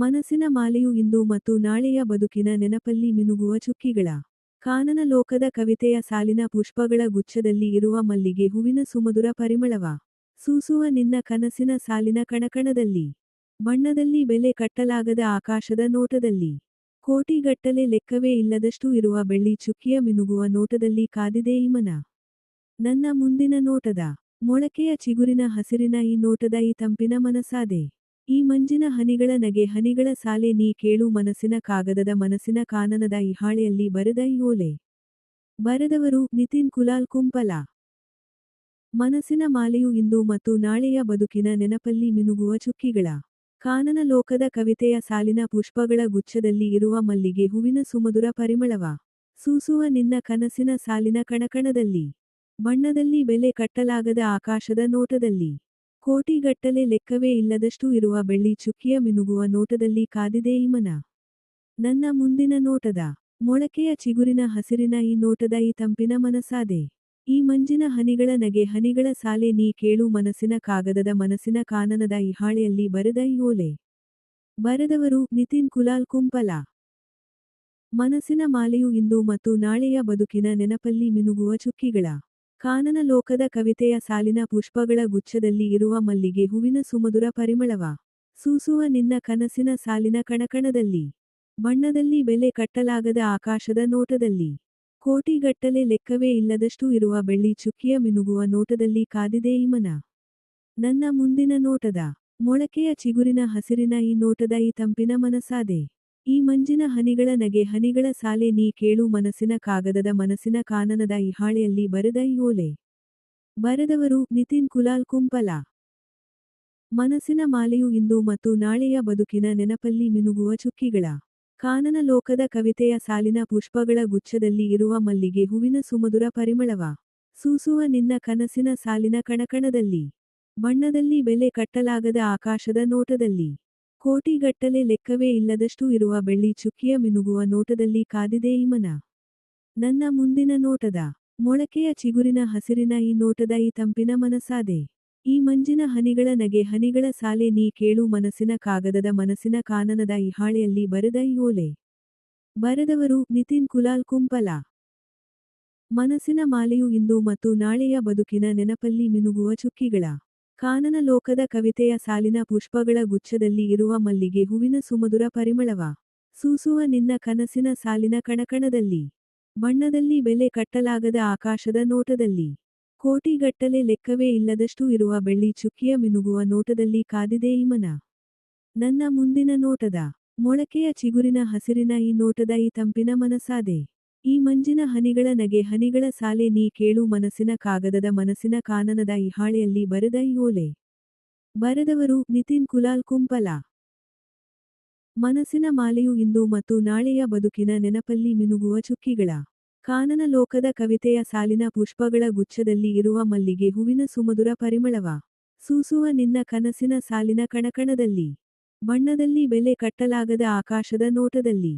ಮನಸ್ಸಿನ ಮಾಲೆಯು ಇಂದು ಮತ್ತು ನಾಳೆಯ ಬದುಕಿನ ನೆನಪಲ್ಲಿ ಮಿನುಗುವ ಚುಕ್ಕಿಗಳ. ಕಾನನ ಲೋಕದ ಕವಿತೆಯ ಸಾಲಿನ ಪುಷ್ಪಗಳ ಗುಚ್ಛದಲ್ಲಿ ಇರುವ ಮಲ್ಲಿಗೆ ಹೂವಿನ ಸುಮಧುರ ಪರಿಮಳವ. ಸೂಸುವ ನಿನ್ನ ಕನಸಿನ ಸಾಲಿನ ಕಣಕಣದಲ್ಲಿ. ಬಣ್ಣದಲ್ಲಿ ಬೆಲೆ ಕಟ್ಟಲಾಗದ ಆಕಾಶದ ನೋಟದಲ್ಲಿ. ಕೋಟಿಗಟ್ಟಲೆ ಲೆಕ್ಕವೇ ಇಲ್ಲದಷ್ಟು ಇರುವ ಬೆಳ್ಳಿ ಚುಕ್ಕಿಯ ಮಿನುಗುವ ನೋಟದಲ್ಲಿ ಕಾದಿದೆ ಈ ಮನ ನನ್ನ ಮುಂದಿನ ನೋಟದ ಮೊಳಕೆಯ ಚಿಗುರಿನ ಹಸಿರಿನ ಈ ನೋಟದ ಈ ತಂಪಿನ ಮನಸಾದೆ ಈ ಮಂಜಿನ ಹನಿಗಳ ನಗೆ ಹನಿಗಳ ಸಾಲೆ ನೀ ಕೇಳು ಮನಸ್ಸಿನ ಕಾಗದದ ಮನಸ್ಸಿನ ಕಾನನದ ಇಹಾಳೆಯಲ್ಲಿ ಹಾಳೆಯಲ್ಲಿ ಬರೆದ ಯೋಲೆ ಬರೆದವರು ನಿತಿನ್ ಕುಲಾಲ್ ಕುಂಪಲ. ಮನಸ್ಸಿನ ಮಾಲೆಯು ಇಂದು ಮತ್ತು ನಾಳೆಯ ಬದುಕಿನ ನೆನಪಲ್ಲಿ ಮಿನುಗುವ ಚುಕ್ಕಿಗಳ. ಕಾನನ ಲೋಕದ ಕವಿತೆಯ ಸಾಲಿನ ಪುಷ್ಪಗಳ ಗುಚ್ಛದಲ್ಲಿ ಇರುವ ಮಲ್ಲಿಗೆ ಹೂವಿನ ಸುಮಧುರ ಪರಿಮಳವ. ಸೂಸುವ ನಿನ್ನ ಕನಸಿನ ಸಾಲಿನ ಕಣಕಣದಲ್ಲಿ. ಬಣ್ಣದಲ್ಲಿ ಬೆಲೆ ಕಟ್ಟಲಾಗದ ಆಕಾಶದ ನೋಟದಲ್ಲಿ. ಕೋಟಿಗಟ್ಟಲೆ ಲೆಕ್ಕವೇ ಇಲ್ಲದಷ್ಟು ಇರುವ ಬೆಳ್ಳಿ ಚುಕ್ಕಿಯ ಮಿನುಗುವ ನೋಟದಲ್ಲಿ ಕಾದಿದೆ ಈ ಮನ. ನನ್ನ ಮುಂದಿನ ನೋಟದ ಮೊಳಕೆಯ ಚಿಗುರಿನ ಹಸಿರಿನ ಈ ನೋಟದ ಈ ತಂಪಿನ ಮನಸಾದೆ. ಈ ಮಂಜಿನ ಹನಿಗಳ ನಗೆ ಹನಿಗಳ ಸಾಲೆ ನೀ ಕೇಳು ಮನಸ್ಸಿನ ಕಾಗದದ ಮನಸ್ಸಿನ ಕಾನನದ ಈ ಹಾಳೆಯಲ್ಲಿ ಬರೆದ ಈ ಓಲೆ. ಬರೆದವರು ನಿತಿನ್ ಕುಲಾಲ್ ಕುಂಪಲ. ಮನಸ್ಸಿನ ಮಾಲೆಯು ಇಂದು ಮತ್ತು ನಾಳೆಯ ಬದುಕಿನ ನೆನಪಲ್ಲಿ ಮಿನುಗುವ ಚುಕ್ಕಿಗಳ. ಕಾನನ ಲೋಕದ ಕವಿತೆಯ ಸಾಲಿನ ಪುಷ್ಪಗಳ ಗುಚ್ಛದಲ್ಲಿ ಇರುವ ಮಲ್ಲಿಗೆ ಹೂವಿನ ಸುಮಧುರ ಪರಿಮಳವ. ಸೂಸುವ ನಿನ್ನ ಕನಸಿನ ಸಾಲಿನ ಕಣಕಣದಲ್ಲಿ. ಬಣ್ಣದಲ್ಲಿ ಬೆಲೆ ಕಟ್ಟಲಾಗದ ಆಕಾಶದ ನೋಟದಲ್ಲಿ. ಕೋಟಿಗಟ್ಟಲೆ ಲೆಕ್ಕವೇ ಇಲ್ಲದಷ್ಟು ಇರುವ ಬೆಳ್ಳಿ ಚುಕ್ಕಿಯ ಮಿನುಗುವ ನೋಟದಲ್ಲಿ ಕಾದಿದೆ ಈ ಮನ ನನ್ನ ಮುಂದಿನ ನೋಟದ ಮೊಳಕೆಯ ಚಿಗುರಿನ ಹಸಿರಿನ ಈ ನೋಟದ ಈ ತಂಪಿನ ಮನಸಾದೆ ಈ ಮಂಜಿನ ಹನಿಗಳ ನಗೆ ಹನಿಗಳ ಸಾಲೆ ನೀ ಕೇಳು ಮನಸ್ಸಿನ ಕಾಗದದ ಮನಸ್ಸಿನ ಕಾನನದ ಇಹಾಳೆಯಲ್ಲಿ ಹಾಳೆಯಲ್ಲಿ ಬರೆದ ಈ ಓಲೆ ಬರೆದವರು ನಿತಿನ್ ಕುಲಾಲ್ ಕುಂಪಲ. ಮನಸ್ಸಿನ ಮಾಲೆಯು ಇಂದು ಮತ್ತು ನಾಳೆಯ ಬದುಕಿನ ನೆನಪಲ್ಲಿ ಮಿನುಗುವ ಚುಕ್ಕಿಗಳ. ಕಾನನ ಲೋಕದ ಕವಿತೆಯ ಸಾಲಿನ ಪುಷ್ಪಗಳ ಗುಚ್ಛದಲ್ಲಿ ಇರುವ ಮಲ್ಲಿಗೆ ಹೂವಿನ ಸುಮಧುರ ಪರಿಮಳವ. ಸೂಸುವ ನಿನ್ನ ಕನಸಿನ ಸಾಲಿನ ಕಣಕಣದಲ್ಲಿ. ಬಣ್ಣದಲ್ಲಿ ಬೆಲೆ ಕಟ್ಟಲಾಗದ ಆಕಾಶದ ನೋಟದಲ್ಲಿ. ಕೋಟಿಗಟ್ಟಲೆ ಲೆಕ್ಕವೇ ಇಲ್ಲದಷ್ಟು ಇರುವ ಬೆಳ್ಳಿ ಚುಕ್ಕಿಯ ಮಿನುಗುವ ನೋಟದಲ್ಲಿ ಕಾದಿದೆ ಈ ಮನ ನನ್ನ ಮುಂದಿನ ನೋಟದ ಮೊಳಕೆಯ ಚಿಗುರಿನ ಹಸಿರಿನ ಈ ನೋಟದ ಈ ತಂಪಿನ ಮನಸಾದೆ ಈ ಮಂಜಿನ ಹನಿಗಳ ನಗೆ ಹನಿಗಳ ಸಾಲೆ ನೀ ಕೇಳು ಮನಸ್ಸಿನ ಕಾಗದದ ಮನಸ್ಸಿನ ಕಾನನದ ಈ ಹಾಳೆಯಲ್ಲಿ ಬರೆದ ಈ ಓಲೆ. ಬರೆದವರು ನಿತಿನ್ ಕುಲಾಲ್ ಕುಂಪಲ. ಮನಸ್ಸಿನ ಮಾಲೆಯು ಇಂದು ಮತ್ತು ನಾಳೆಯ ಬದುಕಿನ ನೆನಪಲ್ಲಿ ಮಿನುಗುವ ಚುಕ್ಕಿಗಳ. ಕಾನನ ಲೋಕದ ಕವಿತೆಯ ಸಾಲಿನ ಪುಷ್ಪಗಳ ಗುಚ್ಛದಲ್ಲಿ ಇರುವ ಮಲ್ಲಿಗೆ ಹೂವಿನ ಸುಮಧುರ ಪರಿಮಳವ. ಸೂಸುವ ನಿನ್ನ ಕನಸಿನ ಸಾಲಿನ ಕಣಕಣದಲ್ಲಿ. ಬಣ್ಣದಲ್ಲಿ ಬೆಲೆ ಕಟ್ಟಲಾಗದ ಆಕಾಶದ ನೋಟದಲ್ಲಿ. ಕೋಟಿಗಟ್ಟಲೆ ಲೆಕ್ಕವೇ ಇಲ್ಲದಷ್ಟು ಇರುವ ಬೆಳ್ಳಿ ಚುಕ್ಕಿಯ ಮಿನುಗುವ ನೋಟದಲ್ಲಿ ಕಾದಿದೆ ಈ ಮನ ನನ್ನ ಮುಂದಿನ ನೋಟದ. ಮೊಳಕೆಯ ಚಿಗುರಿನ ಹಸಿರಿನ ಈ ನೋಟದ ಈ ತಂಪಿನ ಮನಸಾದೆ ಈ ಮಂಜಿನ ಹನಿಗಳ ನಗೆ ಹನಿಗಳ ಸಾಲೆ ನೀ ಕೇಳು ಮನಸ್ಸಿನ ಕಾಗದದ ಮನಸ್ಸಿನ ಕಾನನದ ಇಹಾಳೆಯಲ್ಲಿ ಹಾಳೆಯಲ್ಲಿ ಬರೆದ ಈ ಬರೆದವರು ನಿತಿನ್ ಕುಲಾಲ್ ಕುಂಪಲ. ಮನಸ್ಸಿನ ಮಾಲೆಯು ಇಂದು ಮತ್ತು ನಾಳೆಯ ಬದುಕಿನ ನೆನಪಲ್ಲಿ ಮಿನುಗುವ ಚುಕ್ಕಿಗಳ. ಕಾನನ ಲೋಕದ ಕವಿತೆಯ ಸಾಲಿನ ಪುಷ್ಪಗಳ ಗುಚ್ಛದಲ್ಲಿ ಇರುವ ಮಲ್ಲಿಗೆ ಹೂವಿನ ಸುಮಧುರ ಪರಿಮಳವ. ಸೂಸುವ ನಿನ್ನ ಕನಸಿನ ಸಾಲಿನ ಕಣಕಣದಲ್ಲಿ. ಬಣ್ಣದಲ್ಲಿ ಬೆಲೆ ಕಟ್ಟಲಾಗದ ಆಕಾಶದ ನೋಟದಲ್ಲಿ.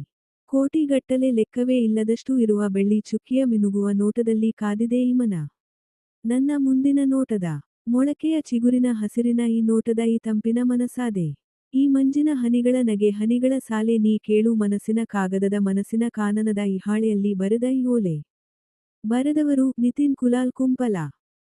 ಕೋಟಿಗಟ್ಟಲೆ ಲೆಕ್ಕವೇ ಇಲ್ಲದಷ್ಟು ಇರುವ ಬೆಳ್ಳಿ ಚುಕ್ಕಿಯ ಮಿನುಗುವ ನೋಟದಲ್ಲಿ ಕಾದಿದೆ ಈ ನನ್ನ ಮುಂದಿನ ನೋಟದ ಮೊಳಕೆಯ ಚಿಗುರಿನ ಹಸಿರಿನ ಈ ನೋಟದ ಈ ತಂಪಿನ ಮನಸಾದೆ. ಈ ಮಂಜಿನ ಹನಿಗಳ ನಗೆ ಹನಿಗಳ ಸಾಲೆ ನೀ ಕೇಳು ಮನಸ್ಸಿನ ಕಾಗದದ ಮನಸ್ಸಿನ ಕಾನನದ ಈ ಹಾಳೆಯಲ್ಲಿ ಬರೆದ ಈ ಓಲೆ. ಬರೆದವರು ನಿತಿನ್ ಕುಲಾಲ್ ಕುಂಪಲ.